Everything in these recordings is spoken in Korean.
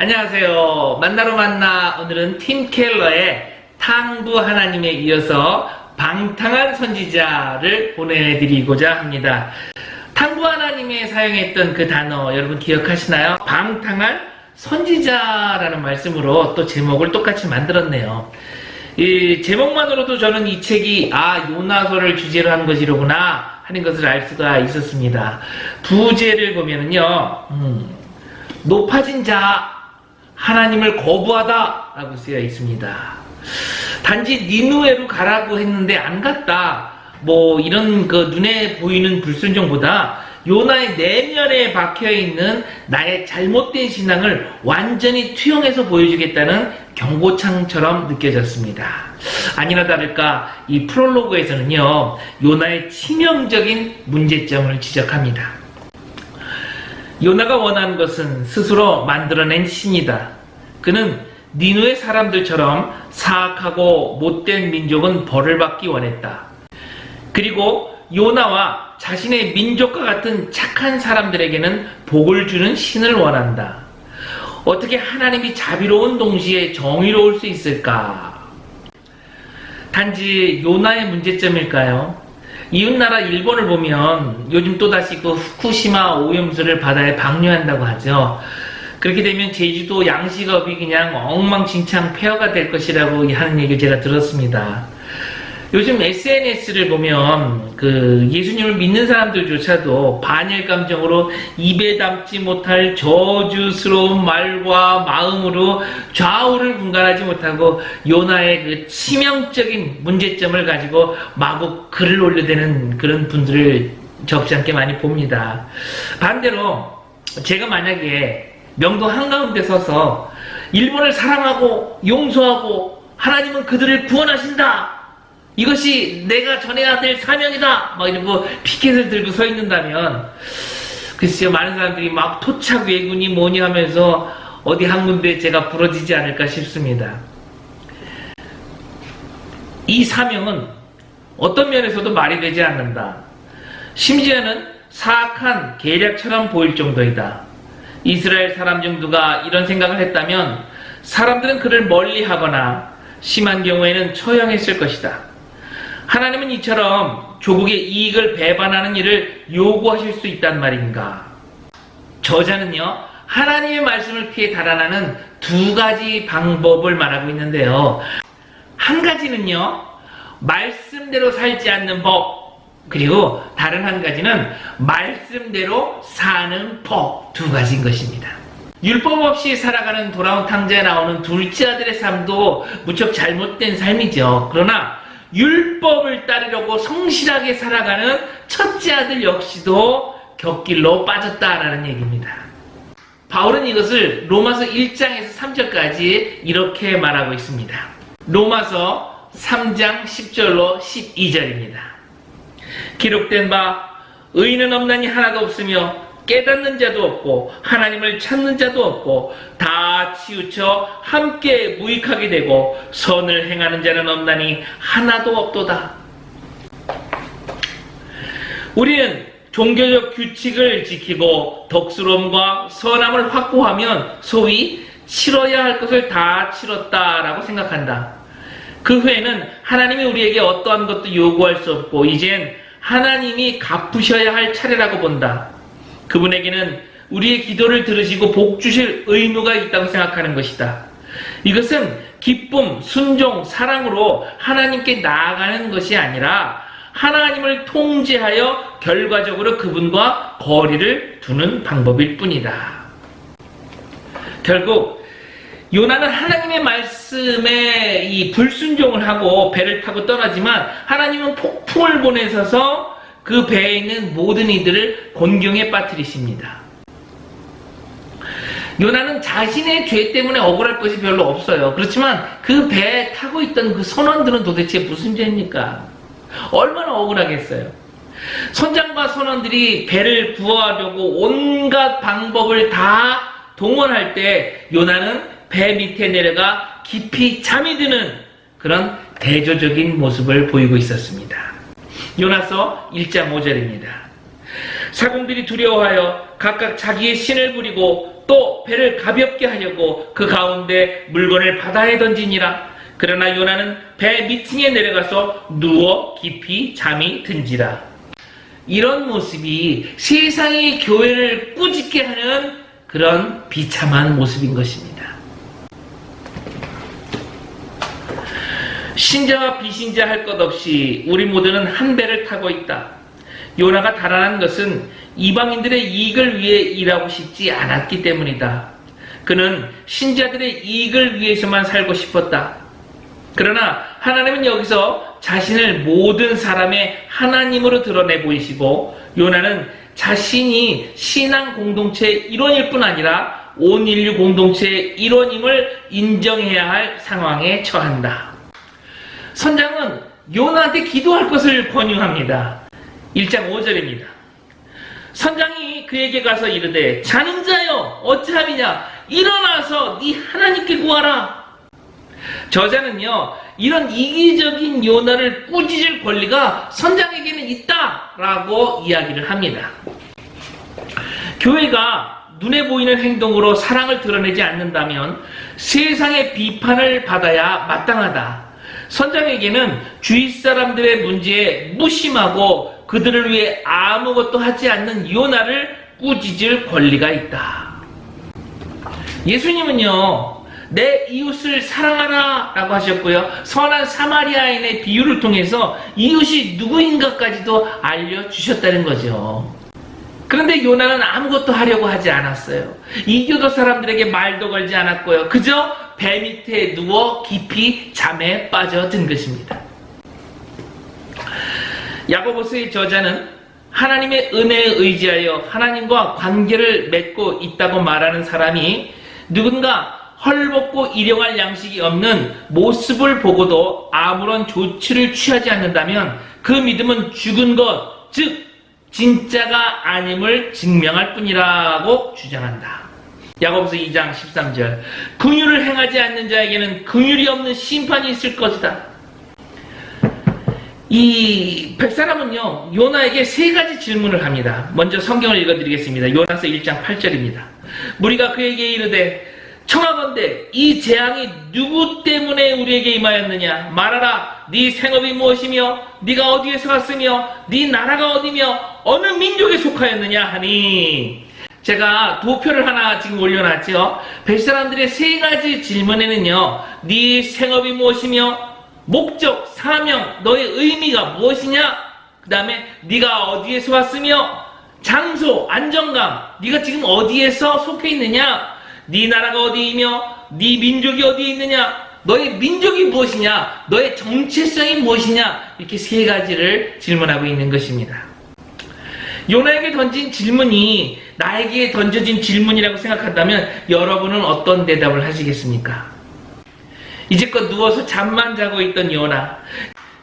안녕하세요. 만나러 만나 오늘은 팀 켈러의 탕부 하나님에 이어서 방탕한 선지자를 보내드리고자 합니다. 탕부 하나님에 사용했던 그 단어 여러분 기억하시나요? 방탕한 선지자라는 말씀으로 또 제목을 똑같이 만들었네요. 이 제목만으로도 저는 이 책이 아 요나서를 주제로 한 것이로구나 하는 것을 알 수가 있었습니다. 부제를 보면은요, 음, 높아진 자 하나님을 거부하다라고 쓰여 있습니다. 단지 니누에로 가라고 했는데 안 갔다. 뭐 이런 그 눈에 보이는 불순종보다 요나의 내면에 박혀 있는 나의 잘못된 신앙을 완전히 투영해서 보여주겠다는 경고창처럼 느껴졌습니다. 아니나 다를까 이 프롤로그에서는요 요나의 치명적인 문제점을 지적합니다. 요나가 원하는 것은 스스로 만들어낸 신이다. 그는 니누의 사람들처럼 사악하고 못된 민족은 벌을 받기 원했다. 그리고 요나와 자신의 민족과 같은 착한 사람들에게는 복을 주는 신을 원한다. 어떻게 하나님이 자비로운 동시에 정의로울 수 있을까? 단지 요나의 문제점일까요? 이웃나라 일본을 보면 요즘 또다시 그 후쿠시마 오염수를 바다에 방류한다고 하죠. 그렇게 되면 제주도 양식업이 그냥 엉망진창 폐허가 될 것이라고 하는 얘기를 제가 들었습니다. 요즘 SNS를 보면 그 예수님을 믿는 사람들조차도 반일 감정으로 입에 담지 못할 저주스러운 말과 마음으로 좌우를 분간하지 못하고 요나의 그 치명적인 문제점을 가지고 마구 글을 올려대는 그런 분들을 적지 않게 많이 봅니다. 반대로 제가 만약에 명동 한가운데 서서 일본을 사랑하고 용서하고 하나님은 그들을 구원하신다. 이것이 내가 전해야 될 사명이다! 막 이러고 피켓을 들고 서 있는다면, 글쎄요, 많은 사람들이 막 토착 외군이 뭐니 하면서 어디 한 군데 제가 부러지지 않을까 싶습니다. 이 사명은 어떤 면에서도 말이 되지 않는다. 심지어는 사악한 계략처럼 보일 정도이다. 이스라엘 사람 중 누가 이런 생각을 했다면 사람들은 그를 멀리 하거나 심한 경우에는 처형했을 것이다. 하나님은 이처럼 조국의 이익을 배반하는 일을 요구하실 수 있단 말인가? 저자는요, 하나님의 말씀을 피해 달아나는 두 가지 방법을 말하고 있는데요. 한 가지는요, 말씀대로 살지 않는 법, 그리고 다른 한 가지는 말씀대로 사는 법 두 가지인 것입니다. 율법 없이 살아가는 돌아온 탕자에 나오는 둘째 아들의 삶도 무척 잘못된 삶이죠. 그러나 율법을 따르려고 성실하게 살아가는 첫째 아들 역시도 곁길로 빠졌다라는 얘기입니다. 바울은 이것을 로마서 1장에서 3절까지 이렇게 말하고 있습니다. 로마서 3장 10절로 12절입니다. 기록된 바 의인은 없나니 하나도 없으며 깨닫는 자도 없고 하나님을 찾는 자도 없고 다 치우쳐 함께 무익하게 되고 선을 행하는 자는 없나니 하나도 없도다. 우리는 종교적 규칙을 지키고 덕스러움과 선함을 확보하면 소위 치러야 할 것을 다 치렀다라고 생각한다. 그 후에는 하나님이 우리에게 어떠한 것도 요구할 수 없고 이젠 하나님이 갚으셔야 할 차례라고 본다. 그분에게는 우리의 기도를 들으시고 복 주실 의무가 있다고 생각하는 것이다. 이것은 기쁨, 순종, 사랑으로 하나님께 나아가는 것이 아니라 하나님을 통제하여 결과적으로 그분과 거리를 두는 방법일 뿐이다. 결국 요나는 하나님의 말씀에 이 불순종을 하고 배를 타고 떠나지만 하나님은 폭풍을 보내셔서 그 배에 있는 모든 이들을 곤경에 빠뜨리십니다. 요나는 자신의 죄 때문에 억울할 것이 별로 없어요. 그렇지만 그 배에 타고 있던 그 선원들은 도대체 무슨 죄입니까? 얼마나 억울하겠어요. 선장과 선원들이 배를 구하려고 온갖 방법을 다 동원할 때 요나는 배 밑에 내려가 깊이 잠이 드는 그런 대조적인 모습을 보이고 있었습니다. 요나서 1장 5절입니다. 사공들이 두려워하여 각각 자기의 신을 부리고 또 배를 가볍게 하려고 그 가운데 물건을 바다에 던지니라. 그러나 요나는 배 밑층에 내려가서 누워 깊이 잠이 든지라. 이런 모습이 세상의 교회를 꾸짖게 하는 그런 비참한 모습인 것입니다. 신자와 비신자 할 것 없이 우리 모두는 한 배를 타고 있다. 요나가 달아난 것은 이방인들의 이익을 위해 일하고 싶지 않았기 때문이다. 그는 신자들의 이익을 위해서만 살고 싶었다. 그러나 하나님은 여기서 자신을 모든 사람의 하나님으로 드러내 보이시고 요나는 자신이 신앙 공동체의 일원일 뿐 아니라 온 인류 공동체의 일원임을 인정해야 할 상황에 처한다. 선장은 요나한테 기도할 것을 권유합니다. 1장 5절입니다. 선장이 그에게 가서 이르되 자는 자여 어찌함이냐 일어나서 네 하나님께 구하라. 저자는요 이런 이기적인 요나를 꾸짖을 권리가 선장에게는 있다라고 이야기를 합니다. 교회가 눈에 보이는 행동으로 사랑을 드러내지 않는다면 세상의 비판을 받아야 마땅하다. 선장에게는 주위 사람들의 문제에 무심하고 그들을 위해 아무것도 하지 않는 요나를 꾸짖을 권리가 있다. 예수님은요, 내 이웃을 사랑하라 라고 하셨고요. 선한 사마리아인의 비유를 통해서 이웃이 누구인가까지도 알려주셨다는 거죠. 그런데 요나는 아무것도 하려고 하지 않았어요. 이교도 사람들에게 말도 걸지 않았고요. 그저 배 밑에 누워 깊이 잠에 빠져든 것입니다. 야고보스의 저자는 하나님의 은혜에 의지하여 하나님과 관계를 맺고 있다고 말하는 사람이 누군가 헐벗고 일용할 양식이 없는 모습을 보고도 아무런 조치를 취하지 않는다면 그 믿음은 죽은 것, 즉 진짜가 아님을 증명할 뿐이라고 주장한다. 야고보서 2장 13절 긍휼을 행하지 않는 자에게는 긍휼이 없는 심판이 있을 것이다. 이 백사람은요 요나에게 세 가지 질문을 합니다. 먼저 성경을 읽어드리겠습니다. 요나서 1장 8절입니다. 무리가 그에게 이르되 청하건대 이 재앙이 누구 때문에 우리에게 임하였느냐 말하라 네 생업이 무엇이며 네가 어디에서 왔으며 네 나라가 어디며 어느 민족에 속하였느냐 하니 제가 도표를 하나 지금 올려놨죠. 벨사람들의 세 가지 질문에는요. 네 생업이 무엇이며 목적, 사명, 너의 의미가 무엇이냐? 그 다음에 네가 어디에서 왔으며 장소, 안정감, 네가 지금 어디에서 속해 있느냐? 네 나라가 어디이며 네 민족이 어디에 있느냐? 너의 민족이 무엇이냐? 너의 정체성이 무엇이냐? 이렇게 세 가지를 질문하고 있는 것입니다. 요나에게 던진 질문이 나에게 던져진 질문이라고 생각한다면 여러분은 어떤 대답을 하시겠습니까? 이제껏 누워서 잠만 자고 있던 요나,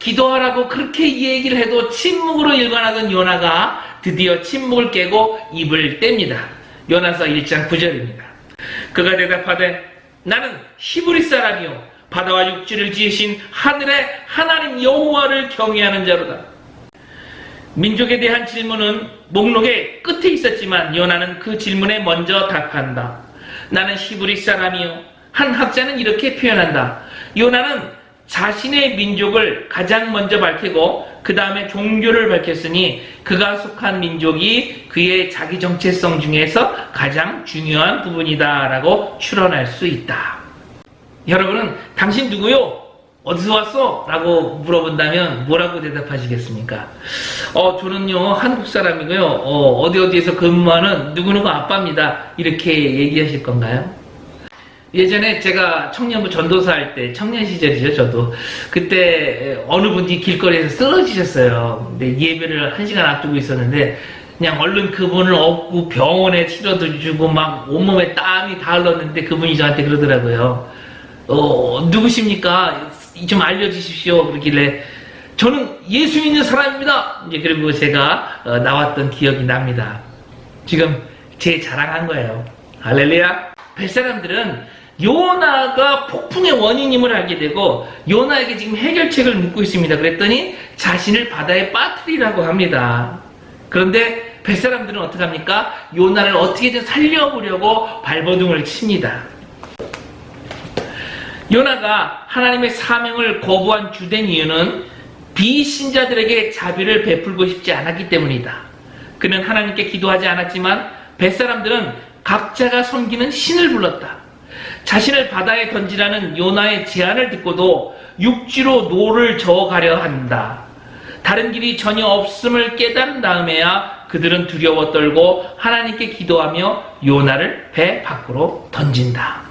기도하라고 그렇게 얘기를 해도 침묵으로 일관하던 요나가 드디어 침묵을 깨고 입을 뗍니다. 요나서 1장 9절입니다. 그가 대답하되 나는 히브리 사람이요 바다와 육지를 지으신 하늘의 하나님 여호와를 경외하는 자로다. 민족에 대한 질문은 목록의 끝에 있었지만 요나는 그 질문에 먼저 답한다. 나는 히브리 사람이요. 한 학자는 이렇게 표현한다. 요나는 자신의 민족을 가장 먼저 밝히고 그 다음에 종교를 밝혔으니 그가 속한 민족이 그의 자기 정체성 중에서 가장 중요한 부분이다라고 추론할 수 있다. 여러분은 당신 누구요? 어디서 왔어? 라고 물어본다면 뭐라고 대답하시겠습니까? 어, 저는요, 한국 사람이고요. 어, 어디 어디에서 근무하는 누구누구 아빠입니다. 이렇게 얘기하실 건가요? 예전에 제가 청년부 전도사 할 때 청년 시절이죠 저도 그때 어느 분이 길거리에서 쓰러지셨어요 근데 예배를 한 시간 앞두고 있었는데 그냥 얼른 그분을 업고 병원에 치료도 주고 막 온몸에 땀이 다 흘렀는데 그분이 저한테 그러더라고요 어 누구십니까 좀 알려주십시오 그러길래 저는 예수 믿는 사람입니다 이제 그리고 제가 어, 나왔던 기억이 납니다 지금 제 자랑한 거예요 할렐루야 뱃사람들은 요나가 폭풍의 원인임을 알게 되고 요나에게 지금 해결책을 묻고 있습니다. 그랬더니 자신을 바다에 빠뜨리라고 합니다. 그런데 뱃사람들은 어떡합니까? 요나를 어떻게든 살려보려고 발버둥을 칩니다. 요나가 하나님의 사명을 거부한 주된 이유는 비신자들에게 자비를 베풀고 싶지 않았기 때문이다. 그는 하나님께 기도하지 않았지만 뱃사람들은 각자가 섬기는 신을 불렀다. 자신을 바다에 던지라는 요나의 제안을 듣고도 육지로 노를 저어가려 한다. 다른 길이 전혀 없음을 깨달은 다음에야 그들은 두려워 떨고 하나님께 기도하며 요나를 배 밖으로 던진다.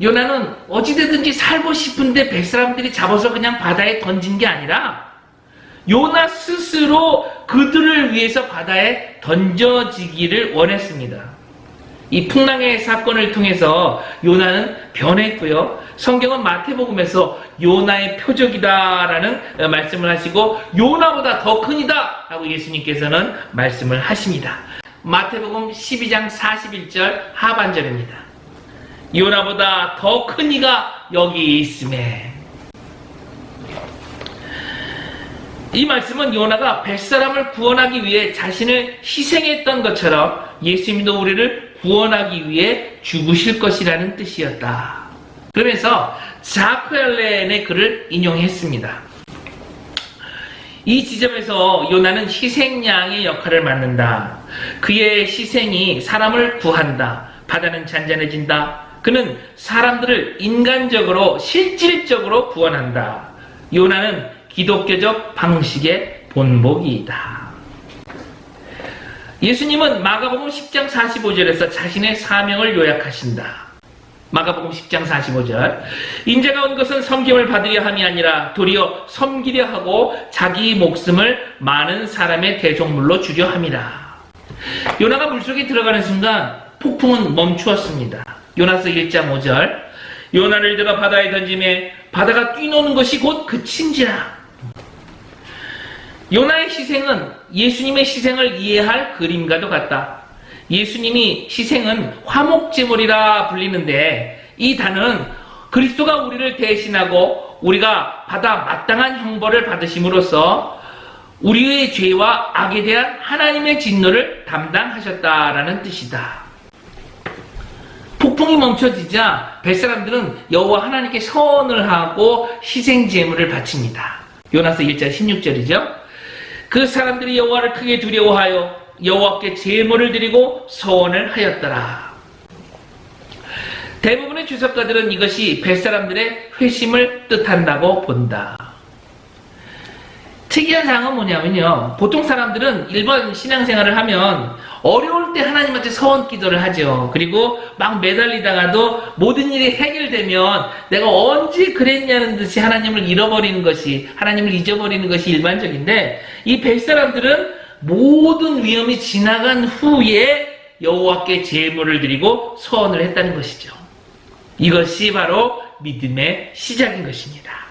요나는 어찌되든지 살고 싶은데 뱃사람들이 잡아서 그냥 바다에 던진 게 아니라 요나 스스로 그들을 위해서 바다에 던져지기를 원했습니다. 이 풍랑의 사건을 통해서 요나는 변했고요. 성경은 마태복음에서 요나의 표적이다라는 말씀을 하시고 요나보다 더 큰이다 라고 예수님께서는 말씀을 하십니다. 마태복음 12장 41절 하반절입니다. 요나보다 더 큰 이가 여기 있음에 이 말씀은 요나가 뱃사람을 구원하기 위해 자신을 희생했던 것처럼 예수님도 우리를 구원하기 위해 죽으실 것이라는 뜻이었다. 그러면서 자크엘렌의 글을 인용했습니다. 이 지점에서 요나는 희생양의 역할을 맡는다. 그의 희생이 사람을 구한다. 바다는 잔잔해진다. 그는 사람들을 인간적으로 실질적으로 구원한다. 요나는 기독교적 방식의 본보기이다. 예수님은 마가복음 10장 45절에서 자신의 사명을 요약하신다. 마가복음 10장 45절. 인자가 온 것은 섬김을 받으려 함이 아니라 도리어 섬기려 하고 자기 목숨을 많은 사람의 대속물로 주려 함이라. 요나가 물속에 들어가는 순간 폭풍은 멈추었습니다. 요나서 1장 5절. 요나를 들어 바다에 던짐에 바다가 뛰노는 것이 곧 그친지라. 요나의 희생은 예수님의 희생을 이해할 그림과도 같다. 예수님이 희생은 화목제물이라 불리는데 이 단어는 그리스도가 우리를 대신하고 우리가 받아 마땅한 형벌을 받으심으로써 우리의 죄와 악에 대한 하나님의 진노를 담당하셨다라는 뜻이다. 폭풍이 멈춰지자 뱃사람들은 여호와 하나님께 서원을 하고 희생 제물을 바칩니다. 요나서 1장 16절이죠. 그 사람들이 여호와를 크게 두려워하여 여호와께 제물을 드리고 서원을 하였더라. 대부분의 주석가들은 이것이 뱃사람들의 회심을 뜻한다고 본다. 특이한 사항은 뭐냐면요. 보통 사람들은 일반 신앙생활을 하면 어려울 때 하나님한테 서원 기도를 하죠. 그리고 막 매달리다가도 모든 일이 해결되면 내가 언제 그랬냐는 듯이 하나님을 잃어버리는 것이, 하나님을 잊어버리는 것이 일반적인데 이 뱃사람들은 모든 위험이 지나간 후에 여호와께 제물을 드리고 서원을 했다는 것이죠. 이것이 바로 믿음의 시작인 것입니다.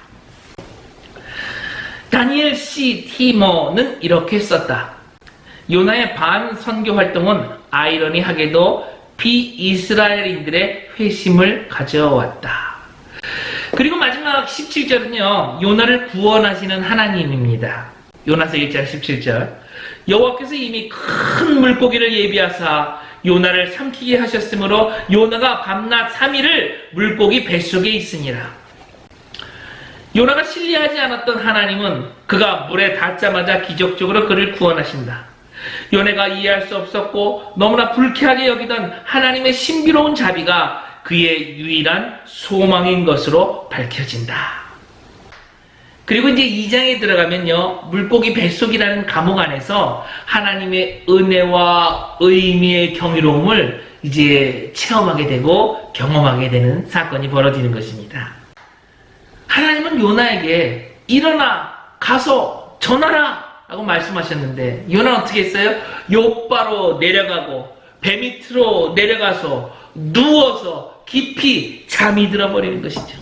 다니엘 C. 티머는 이렇게 썼다. 요나의 반선교 활동은 아이러니하게도 비이스라엘인들의 회심을 가져왔다. 그리고 마지막 17절은요, 요나를 구원하시는 하나님입니다. 요나서 1장 17절. 여호와께서 이미 큰 물고기를 예비하사 요나를 삼키게 하셨으므로 요나가 밤낮 3일을 물고기 뱃속에 있으니라. 요나가 신뢰하지 않았던 하나님은 그가 물에 닿자마자 기적적으로 그를 구원하신다. 요나가 이해할 수 없었고 너무나 불쾌하게 여기던 하나님의 신비로운 자비가 그의 유일한 소망인 것으로 밝혀진다. 그리고 이제 2장에 들어가면요, 물고기 뱃속이라는 감옥 안에서 하나님의 은혜와 의미의 경이로움을 이제 체험하게 되고 경험하게 되는 사건이 벌어지는 것입니다. 하나님은 요나에게 일어나 가서 전하라 라고 말씀하셨는데 요나는 어떻게 했어요? 요바로 내려가고 배 밑으로 내려가서 누워서 깊이 잠이 들어버리는 것이죠.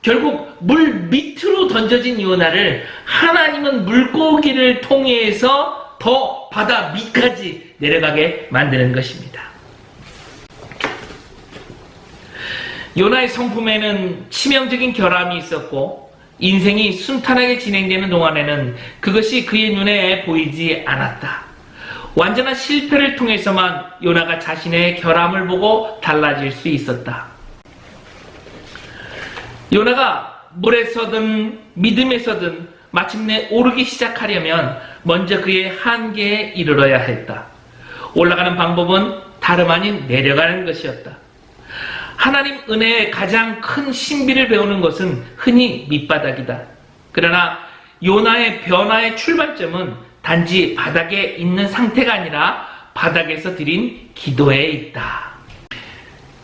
결국 물 밑으로 던져진 요나를 하나님은 물고기를 통해서 더 바다 밑까지 내려가게 만드는 것입니다. 요나의 성품에는 치명적인 결함이 있었고 인생이 순탄하게 진행되는 동안에는 그것이 그의 눈에 보이지 않았다. 완전한 실패를 통해서만 요나가 자신의 결함을 보고 달라질 수 있었다. 요나가 물에서든 믿음에서든 마침내 오르기 시작하려면 먼저 그의 한계에 이르러야 했다. 올라가는 방법은 다름 아닌 내려가는 것이었다. 하나님 은혜의 가장 큰 신비를 배우는 것은 흔히 밑바닥이다. 그러나 요나의 변화의 출발점은 단지 바닥에 있는 상태가 아니라 바닥에서 드린 기도에 있다.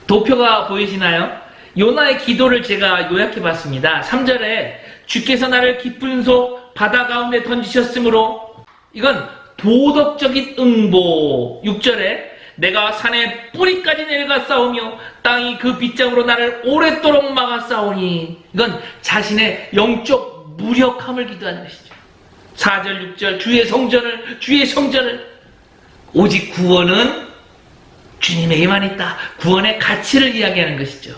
도표가 보이시나요? 요나의 기도를 제가 요약해 봤습니다. 3절에 주께서 나를 깊은 속 바다 가운데 던지셨으므로 이건 도덕적인 응보. 6절에 내가 산의 뿌리까지 내려가 싸우며 땅이 그 빗장으로 나를 오랫도록 막아 싸우니 이건 자신의 영적 무력함을 기도하는 것이죠. 4절, 6절 주의 성전을 주의 성전을 오직 구원은 주님에게만 있다. 구원의 가치를 이야기하는 것이죠.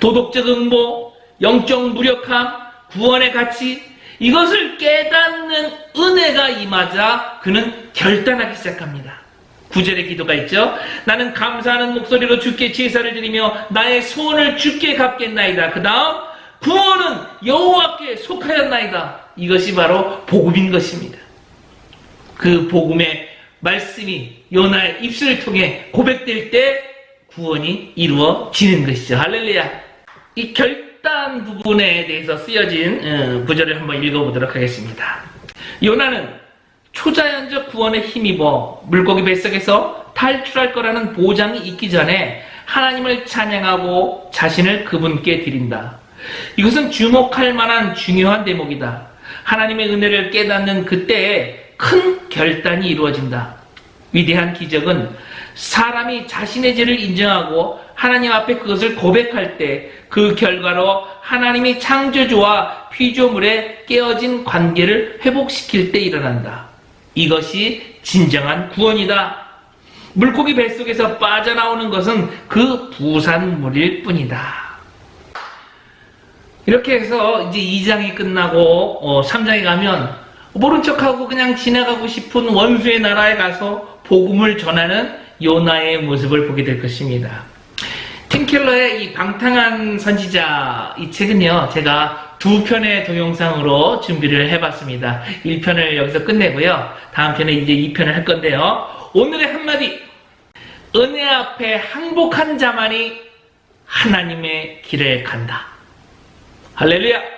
도덕적 응보, 영적 무력함, 구원의 가치, 이것을 깨닫는 은혜가 임하자 그는 결단하기 시작합니다. 구절의 기도가 있죠. 나는 감사하는 목소리로 주께 제사를 드리며 나의 소원을 주께 갚겠나이다. 그 다음 구원은 여호와께 속하였나이다. 이것이 바로 복음인 것입니다. 그 복음의 말씀이 요나의 입술을 통해 고백될 때 구원이 이루어지는 것이죠. 할렐루야. 이 결단 부분에 대해서 쓰여진 어, 구절을 한번 읽어보도록 하겠습니다. 요나는 초자연적 구원에 힘입어 물고기 뱃속에서 탈출할 거라는 보장이 있기 전에 하나님을 찬양하고 자신을 그분께 드린다. 이것은 주목할 만한 중요한 대목이다. 하나님의 은혜를 깨닫는 그때에 큰 결단이 이루어진다. 위대한 기적은 사람이 자신의 죄를 인정하고 하나님 앞에 그것을 고백할 때 그 결과로 하나님이 창조주와 피조물의 깨어진 관계를 회복시킬 때 일어난다. 이것이 진정한 구원이다. 물고기 뱃속에서 빠져나오는 것은 그 부산물일 뿐이다. 이렇게 해서 이제 2장이 끝나고 어, 3장에 가면 모른 척하고 그냥 지나가고 싶은 원수의 나라에 가서 복음을 전하는 요나의 모습을 보게 될 것입니다. 팀켈러의 이 방탕한 선지자 이 책은요 제가 두 편의 동영상으로 준비를 해봤습니다. 1편을 여기서 끝내고요. 다음 편에 이제 2편을 할 건데요. 오늘의 한마디 은혜 앞에 항복한 자만이 하나님의 길을 간다. 할렐루야!